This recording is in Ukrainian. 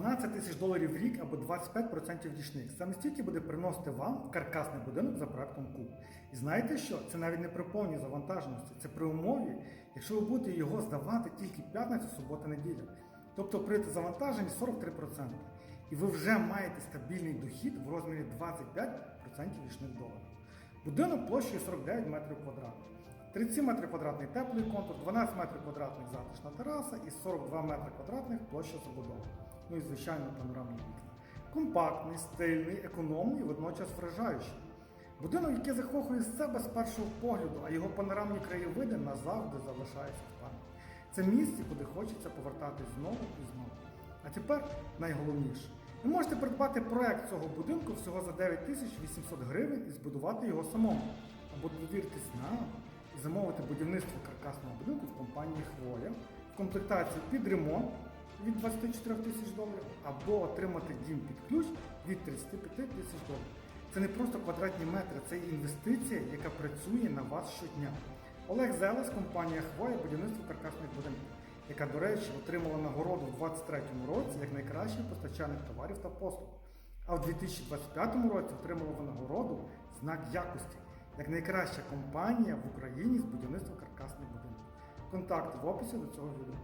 12 тисяч доларів в рік або 25% річних. Саме стільки буде приносити вам каркасний будинок за проектом КУ. І знаєте що? Це навіть не при повній завантаженості, це при умові, якщо ви будете його здавати тільки п'ятницю, субота, неділя. Тобто при завантаженні 43%. І ви вже маєте стабільний дохід в розмірі 25% річних доларів. Будинок площею 49 метрів квадратних. 37 метри квадратний теплий контур, 12 метрів квадратних затишна тераса і 42 метри квадратних площа забудови. Ну і звичайно панорамні вікна. Компактний, стильний, економний водночас вражаючий. Будинок, який захоплює з себе з першого погляду, а його панорамні краєвиди назавжди залишаються в пам'яті. Це місце, куди хочеться повертатись знову і знову. А тепер найголовніше. Ви можете придбати проект цього будинку всього за 9800 гривень і збудувати його самому. Або довіритись нам і замовити будівництво каркасного будинку в компанії Хвоя в комплектації під ремонт від 24 тисяч доларів, або отримати дім під ключ від 35 тисяч доларів. Це не просто квадратні метри, це інвестиція, яка працює на вас щодня. Олег Зелес, компанія Хвоя, будівництво каркасних будинків, яка, до речі, отримала нагороду в 2023 році як найкращий постачальник товарів та послуг. А в 2025 році отримала нагороду знак якості як найкраща компанія в Україні з будівництва каркасних будинків. Контакти в описі до цього відео.